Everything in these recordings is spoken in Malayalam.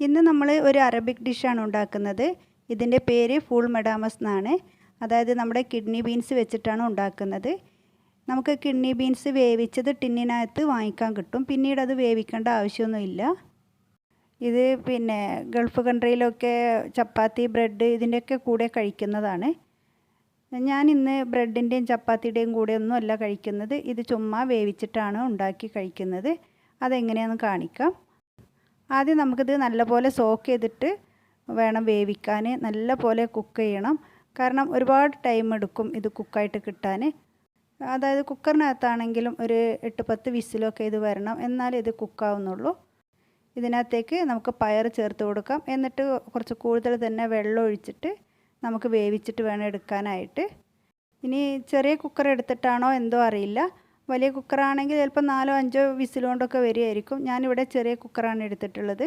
ഇന്ന് നമ്മൾ ഒരു അറബിക് ഡിഷാണ് ഉണ്ടാക്കുന്നത്. ഇതിന്റെ പേര് ഫുൾ മെഡാമസ് എന്നാണ്. അതായത് നമ്മുടെ കിഡ്നി ബീൻസ് വെച്ചിട്ടാണ് ഉണ്ടാക്കുന്നത്. നമുക്ക് കിഡ്നി ബീൻസ് വേവിച്ചത് ടിന്നിനകത്ത് വാങ്ങിക്കാൻ കിട്ടും. പിന്നീട് അത് വേവിക്കേണ്ട ആവശ്യമൊന്നുമില്ല ഇത് പിന്നെ ഗൾഫ് കൺട്രിയിലൊക്കെ ചപ്പാത്തി ബ്രെഡ് ഇതിന്റെയൊക്കെ കൂടെ കഴിക്കുന്നതാണ്. ഞാൻ ഇന്ന് ബ്രെഡിന്റെയും ചപ്പാത്തിയുടെയും കൂടെ ഒന്നും അല്ല കഴിക്കുന്നത്. ഇത് ചുമ്മാ വേവിച്ചിട്ടാണ് ഉണ്ടാക്കി കഴിക്കുന്നത്. അതെങ്ങനെയാണെന്ന് കാണിക്കാം. ആദ്യം നമുക്കിത് നല്ലപോലെ സോക്ക് ചെയ്തിട്ട് വേണം വേവിക്കാൻ. നല്ലപോലെ കുക്ക് ചെയ്യണം. കാരണം ഒരുപാട് ടൈം എടുക്കും ഇത് കുക്കായിട്ട് കിട്ടാൻ. അതായത് കുക്കറിനകത്താണെങ്കിലും ഒരു എട്ട് പത്ത് വിസിലൊക്കെ ഇത് വരണം. എന്നാലേ ഇത് കുക്കാവുന്നുള്ളൂ ഇതിനകത്തേക്ക് നമുക്ക് പയർ ചേർത്ത് കൊടുക്കാം. എന്നിട്ട് കുറച്ച് കൂടുതൽ തന്നെ വെള്ളം ഒഴിച്ചിട്ട് നമുക്ക് വേവിച്ചിട്ട് വേണം എടുക്കാനായിട്ട്. ഇനി ചെറിയ കുക്കർ എടുത്തിട്ടാണോ എന്തോ അറിയില്ല. വലിയ കുക്കറാണെങ്കിൽ ചിലപ്പോൾ നാലോ അഞ്ചോ വിസിലുകൊണ്ടൊക്കെ വരികയായിരിക്കും. ഞാനിവിടെ ചെറിയ കുക്കറാണ് എടുത്തിട്ടുള്ളത്.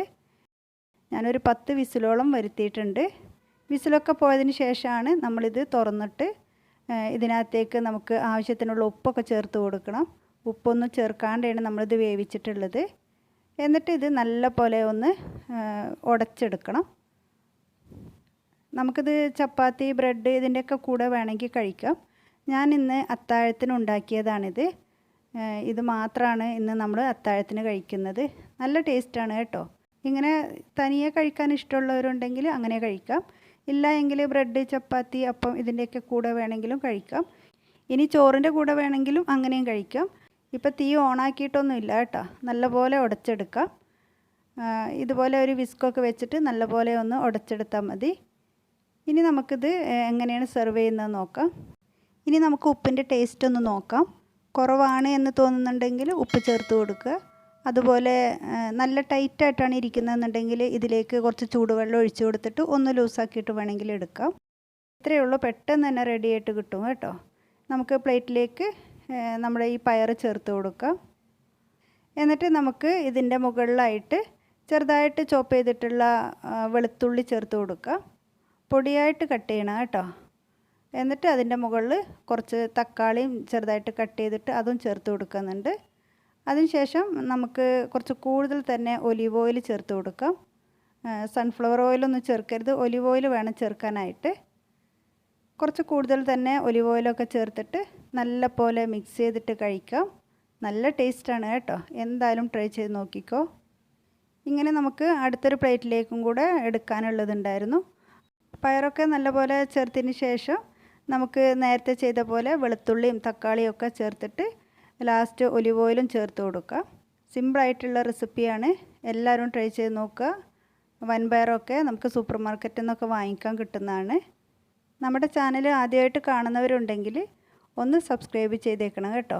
ഞാനൊരു പത്ത് വിസിലോളം വരുത്തിയിട്ടുണ്ട്. വിസിലൊക്കെ പോയതിന് ശേഷമാണ് നമ്മളിത് തുറന്നിട്ട് ഇതിനകത്തേക്ക് നമുക്ക് ആവശ്യത്തിനുള്ള ഉപ്പൊക്കെ ചേർത്ത് കൊടുക്കണം. ഉപ്പൊന്നും ചേർക്കാണ്ടാണ് നമ്മളിത് വേവിച്ചിട്ടുള്ളത്. എന്നിട്ട് ഇത് നല്ല പോലെ ഒന്ന് ഉടച്ചെടുക്കണം. നമുക്കിത് ചപ്പാത്തി ബ്രെഡ് ഇതിന്റെയൊക്കെ കൂടെ വേണമെങ്കിൽ കഴിക്കാം. ഞാൻ ഇന്ന് അത്താഴത്തിന് ഉണ്ടാക്കിയതാണിത്. ഇത് മാത്രമാണ് ഇന്ന് നമ്മൾ അത്താഴത്തിന് കഴിക്കുന്നത്. നല്ല ടേസ്റ്റാണ് കേട്ടോ. ഇങ്ങനെ തനിയെ കഴിക്കാൻ ഇഷ്ടമുള്ളവരുണ്ടെങ്കിൽ അങ്ങനെ കഴിക്കാം. ഇല്ല എങ്കിൽ ബ്രെഡ് ചപ്പാത്തി അപ്പം ഇതിന്റെയൊക്കെ കൂടെ വേണമെങ്കിലും കഴിക്കാം. ഇനി ചോറിന്റെ കൂടെ വേണമെങ്കിലും അങ്ങനെയും കഴിക്കാം. ഇപ്പോൾ തീ ഓണാക്കിയിട്ടൊന്നും ഇല്ല കേട്ടോ. നല്ലപോലെ ഉടച്ചെടുക്കാം. ഇതുപോലെ ഒരു വിസ്കൊക്കെ വെച്ചിട്ട് നല്ലപോലെ ഒന്ന് ഉടച്ചെടുത്താൽ മതി. ഇനി നമുക്കിത് എങ്ങനെയാണ് സെർവ് ചെയ്യുന്നത് നോക്കാം. ഇനി നമുക്ക് ഉപ്പിന്റെ ടേസ്റ്റ് ഒന്ന് നോക്കാം. കുറവാണ് എന്ന് തോന്നുന്നുണ്ടെങ്കിൽ ഉപ്പ് ചേർത്ത് കൊടുക്കുക. അതുപോലെ നല്ല ടൈറ്റായിട്ടാണ് ഇരിക്കുന്നതെന്നുണ്ടെങ്കിൽ ഇതിലേക്ക് കുറച്ച് ചൂടുവെള്ളം ഒഴിച്ചു കൊടുത്തിട്ട് ഒന്ന് ലൂസാക്കിയിട്ട് വേണമെങ്കിൽ എടുക്കാം. ഇത്രയേ ഉള്ളൂ. പെട്ടെന്ന് തന്നെ റെഡിയായിട്ട് കിട്ടും കേട്ടോ. നമുക്ക് പ്ലേറ്റിലേക്ക് നമ്മുടെ ഈ പയർ ചേർത്ത് കൊടുക്കാം. എന്നിട്ട് നമുക്ക് ഇതിന്റെ മുകളിലായിട്ട് ചെറുതായിട്ട് ചോപ്പ് ചെയ്തിട്ടുള്ള വെളുത്തുള്ളി ചേർത്ത് കൊടുക്കുക പൊടിയായിട്ട് കട്ട് ചെയ്യണം കേട്ടോ. എന്നിട്ട് അതിന്റെ മുകളിൽ കുറച്ച് തക്കാളിയും ചെറുതായിട്ട് കട്ട് ചെയ്തിട്ട് അതും ചേർത്ത് കൊടുക്കുന്നുണ്ട്. അതിനുശേഷം നമുക്ക് കുറച്ച് കൂടുതൽ തന്നെ ഒലിവ് ഓയിൽ ചേർത്ത് കൊടുക്കാം. സൺഫ്ലവർ ഓയിലൊന്നും ചേർക്കരുത്. ഒലിവ് ഓയിൽ വേണം ചേർക്കാനായിട്ട്. കുറച്ച് കൂടുതൽ തന്നെ ഒലിവ് ഓയിലൊക്കെ ചേർത്തിട്ട് നല്ല പോലെ മിക്സ് ചെയ്തിട്ട് കഴിക്കാം. നല്ല ടേസ്റ്റാണ് കേട്ടോ. എന്തായാലും ട്രൈ ചെയ്ത് നോക്കിക്കോ. ഇങ്ങനെ നമുക്ക് അടുത്തൊരു പ്ലേറ്റിലേക്കും കൂടെ എടുക്കാനുള്ളതുണ്ടായിരുന്നു. പയറൊക്കെ നല്ലപോലെ ചേർത്തതിന് ശേഷം നമുക്ക് നേരത്തെ ചെയ്ത പോലെ വെളുത്തുള്ളിയും തക്കാളിയും ഒക്കെ ചേർത്തിട്ട് ലാസ്റ്റ് ഒലിവ് ഓയിലും ചേർത്ത് കൊടുക്കുക. സിമ്പിളായിട്ടുള്ള റെസിപ്പിയാണ് എല്ലാവരും ട്രൈ ചെയ്ത് നോക്കുക. വൻപയറൊക്കെ നമുക്ക് സൂപ്പർ മാർക്കറ്റിൽ നിന്നൊക്കെ വാങ്ങിക്കാൻ കിട്ടുന്നതാണ്. നമ്മുടെ ചാനൽ ആദ്യമായിട്ട് കാണുന്നവരുണ്ടെങ്കിൽ ഒന്ന് സബ്സ്ക്രൈബ് ചെയ്തേക്കണം കേട്ടോ.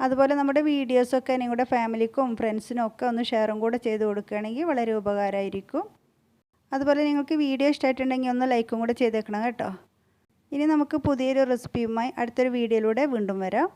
അതുപോലെ നമ്മുടെ വീഡിയോസൊക്കെ നിങ്ങളുടെ ഫാമിലിക്കും ഫ്രണ്ട്സിനും ഒക്കെ ഒന്ന് ഷെയറും കൂടെ ചെയ്ത് കൊടുക്കുകയാണെങ്കിൽ വളരെ ഉപകാരമായിരിക്കും. അതുപോലെ നിങ്ങൾക്ക് വീഡിയോ ഇഷ്ടമായിട്ടുണ്ടെങ്കിൽ ഒന്ന് ലൈക്കും കൂടെ ചെയ്തേക്കണം കേട്ടോ. ഇനി നമുക്ക് പുതിയൊരു റെസിപ്പിയുമായി അടുത്തൊരു വീഡിയോയിലൂടെ വീണ്ടും വരാം.